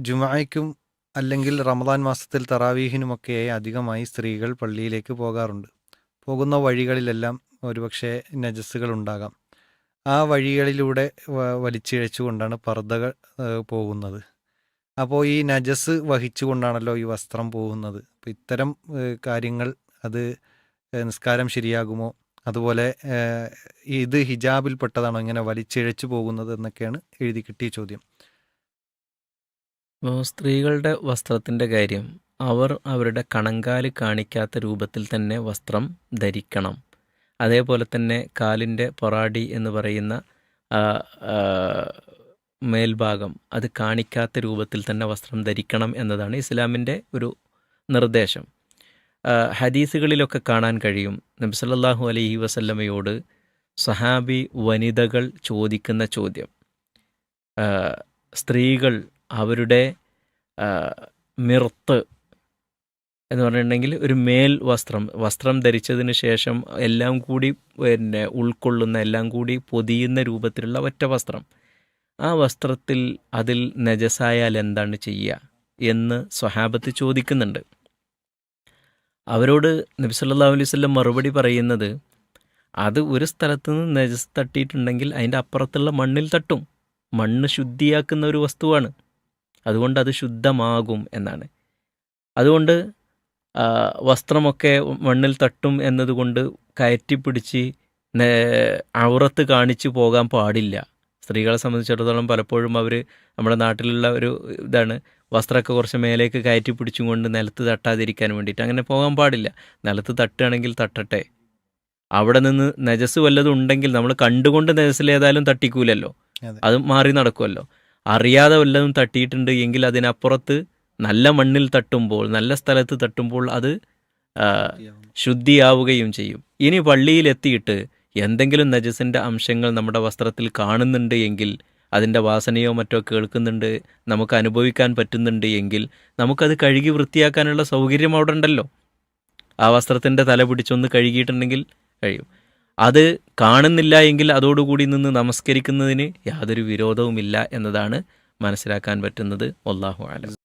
ജുമായ്ക്കും അല്ലെങ്കിൽ റമദാൻ മാസത്തിൽ തറാവീഹിനുമൊക്കെയായി അധികമായി സ്ത്രീകൾ പള്ളിയിലേക്ക് പോകാറുണ്ട്. പോകുന്ന വഴികളിലെല്ലാം ഒരുപക്ഷെ നജസ്സുകൾ ഉണ്ടാകാം. ആ വഴികളിലൂടെ വലിച്ചിഴച്ചു വലിച്ചിഴച്ചുകൊണ്ടാണ് പർദ്ദകൾ പോകുന്നത്. അപ്പോൾ ഈ നജസ് വഹിച്ചുകൊണ്ടാണല്ലോ ഈ വസ്ത്രം പോകുന്നത്. അപ്പോൾ ഇത്തരം കാര്യങ്ങൾ അത് നിസ്കാരം ശരിയാകുമോ? അതുപോലെ ഇത് ഹിജാബിൽപ്പെട്ടതാണോ? ഇങ്ങനെ വലിച്ചിഴച്ചു പോകുന്നത് എന്നൊക്കെയാണ് എഴുതി കിട്ടിയ ചോദ്യം. സ്ത്രീകളുടെ വസ്ത്രത്തിന്റെ കാര്യം അവർ അവരുടെ കണങ്കാൽ കാണിക്കാത്ത രൂപത്തിൽ തന്നെ വസ്ത്രം ധരിക്കണം. അതേപോലെ തന്നെ കാലിന്റെ പൊറാടി എന്ന് പറയുന്ന മേൽഭാഗം അത് കാണിക്കാത്ത രൂപത്തിൽ തന്നെ വസ്ത്രം ധരിക്കണം എന്നതാണ് ഇസ്ലാമിന്റെ ഒരു നിർദ്ദേശം. ഹദീസുകളിലൊക്കെ കാണാൻ കഴിയും നബി സല്ലല്ലാഹു അലൈഹി വസല്ലമയോട് സഹാബി വനിതകൾ ചോദിക്കുന്ന ചോദ്യം. സ്ത്രീകൾ അവരുടെ മിർത്ത് എന്ന് പറഞ്ഞിട്ടുണ്ടെങ്കിൽ ഒരു മേൽ വസ്ത്രം. വസ്ത്രം ധരിച്ചതിന് ശേഷം എല്ലാം കൂടി പിന്നെ ഉൾക്കൊള്ളുന്ന എല്ലാം കൂടി പൊതിയുന്ന രൂപത്തിലുള്ള ഒറ്റ വസ്ത്രം. ആ വസ്ത്രത്തിൽ അതിൽ നജസായാൽ എന്താണ് ചെയ്യുക എന്ന് സ്വഹാബത്ത് ചോദിക്കുന്നുണ്ട്. അവരോട് നബി സല്ലല്ലാഹു അലൈഹി മറുപടി പറയുന്നത് അത് ഒരു സ്ഥലത്ത് നിന്ന് നജസ് തട്ടിയിട്ടുണ്ടെങ്കിൽ അതിന്റെ അപ്പുറത്തുള്ള മണ്ണിൽ തട്ടും. മണ്ണ് ശുദ്ധിയാക്കുന്ന ഒരു വസ്തുവാണ്. അതുകൊണ്ട് അത് ശുദ്ധമാകും എന്നാണ്. അതുകൊണ്ട് വസ്ത്രമൊക്കെ മണ്ണിൽ തട്ടും എന്നതുകൊണ്ട് കയറ്റിപ്പിടിച്ച് പിടിച്ച് ഔറത്ത് കാണിച്ചു പോകാൻ പാടില്ല. സ്ത്രീകളെ സംബന്ധിച്ചിടത്തോളം പലപ്പോഴും അവർ നമ്മുടെ നാട്ടിലുള്ള ഒരു ഇതാണ് വസ്ത്രമൊക്കെ കുറച്ച് മേലേക്ക് കയറ്റി പിടിച്ചും കൊണ്ട് നിലത്ത് തട്ടാതിരിക്കാൻ വേണ്ടിയിട്ട്. അങ്ങനെ പോകാൻ പാടില്ല. നിലത്ത് തട്ടുകയാണെങ്കിൽ തട്ടട്ടെ. അവിടെ നിന്ന് നജസ് വല്ലതും ഉണ്ടെങ്കിൽ നമ്മൾ കണ്ടുകൊണ്ട് നജസ്സിൽ ഏതായാലും തട്ടിക്കൂലല്ലോ. അത്. മാറി നടക്കുമല്ലോ അറിയാതെ വല്ലതും തട്ടിയിട്ടുണ്ട് എങ്കിൽ അതിനപ്പുറത്ത് നല്ല മണ്ണിൽ തട്ടുമ്പോൾ നല്ല സ്ഥലത്ത് തട്ടുമ്പോൾ അത് ശുദ്ധിയാവുകയും ചെയ്യും. ഇനി പള്ളിയിലെത്തിയിട്ട് എന്തെങ്കിലും നജസിന്റെ അംശങ്ങൾ നമ്മുടെ വസ്ത്രത്തിൽ കാണുന്നുണ്ട് എങ്കിൽ അതിന്റെ വാസനയോ മറ്റോ കേൾക്കുന്നുണ്ട് നമുക്ക് അനുഭവിക്കാൻ പറ്റുന്നുണ്ട് എങ്കിൽ നമുക്കത് കഴുകി വൃത്തിയാക്കാനുള്ള സൗകര്യം അവിടെ ഉണ്ടല്ലോ. ആ വസ്ത്രത്തിന്റെ തല പിടിച്ചൊന്ന് കഴുകിയിട്ടുണ്ടെങ്കിൽ കഴിയും. അത് കാണുന്നില്ല എങ്കിൽ അതോടുകൂടി നിന്ന് നമസ്കരിക്കുന്നതിന് യാതൊരു വിരോധവുമില്ല എന്നതാണ് മനസ്സിലാക്കാൻ പറ്റുന്നത്. വല്ലാഹു ആലം